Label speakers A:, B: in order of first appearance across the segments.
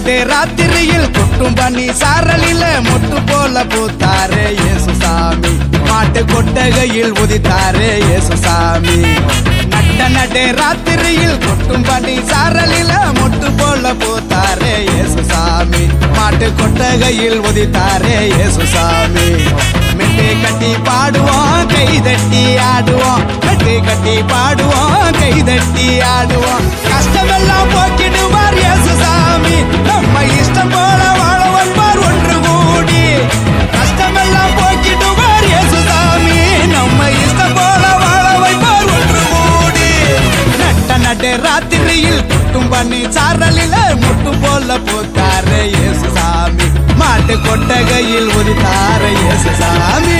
A: நடு ராத்திரியில் கொட்டும் பண்ணி சாரலில மொட்டு போல பூத்தாரே இயேசு சாமி மாட்டு கொட்டகையில் உதித்தாரே இயேசு நட்ட நடு ராத்திரியில் கொட்டும் பண்ணி சாரலில மொட்டு போல பூத்தாரே இயேசு சாமி மாட்டு கொட்டகையில் உதித்தாரே இயேசு சாமி மெட்டு கட்டி பாடுவோம் கை தட்டி ஆடுவோம். மெட்டு கட்டி பாடுவோம் கை தட்டி ஆடுவோம். கஷ்டமெல்லாம் போக்கி நட்ட ராத்திரியில் குட்டும் பண்ணி சாரலில முட்டு போல போத்தாரு இயேசு சாமி மாட்டு கொட்டகையில் ஒரு உதித்தாரு இயேசு சாமி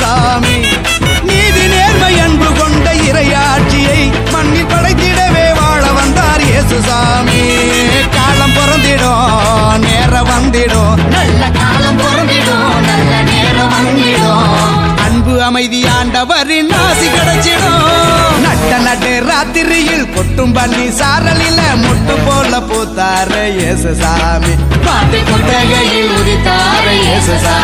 A: சாமி. நீதி நேர்மை அன்பு கொண்ட இறையாட்சியை மண்ணில் படைத்திடவே வாழ வந்தார் இயேசு சாமி. காலம் பிறந்திடும் நேரம் வந்திடும்.
B: நல்ல காலம் நல்ல நேரம் வந்திடும்.
A: அன்பு அமைதி ஆண்டவரின் ஆசி கிடைச்சிடும். நட்ட நட்டு ராத்திரியில் கொட்டும் பள்ளி சாரலில முட்டு போல பூத்தாரு இயேசு சாமி.
B: பாட்டு கொட்டகையில் உதித்தார இயேசு சாமி.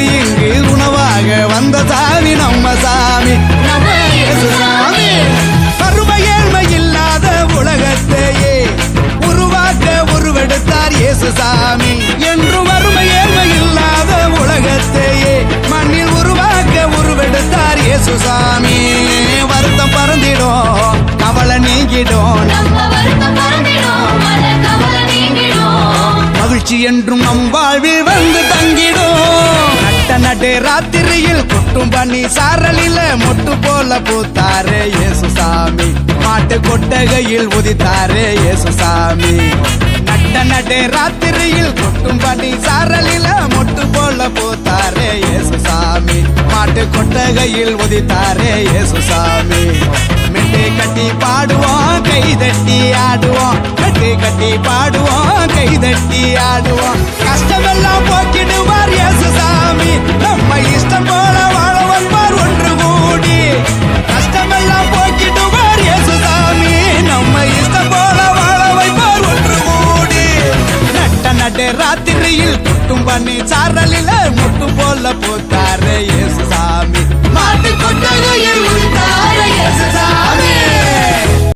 A: சாமி என்றும் வறுமை ஏழ்மை இல்லாத உலகத்தையே மண்ணில் உருவாக்க உருவெடுத்தார் இயேசு சாமி. வருத்தம் பறந்திடும் கவலை நீங்கிடும். மகிழ்ச்சி என்றும் நம் வாழ்வில் வந்து தங்கிடும். நட்ட நடு ராத்திரியில் கொட்டும் பண்ணி சாரலில மொட்டு போல பூத்தாரே இயேசு சாமி. மாட்டு கொட்டகையில் உதித்தாரே இயேசு சாமி. நட்ட நடு ராத்திரியில் கொட்டும்படி சாரலில மொட்டு போல போத்தாரே இயேசு சாமி மாட்டு கொட்டகையில் உதித்தாரே இயேசு சாமி மெட்டு கட்டி பாடுவோம் கை தட்டி ஆடுவோம் கட்டி கட்டி பாடுவோம். குட்டும் பண்ணி சாரலில முட்டும் போல போத்தாரே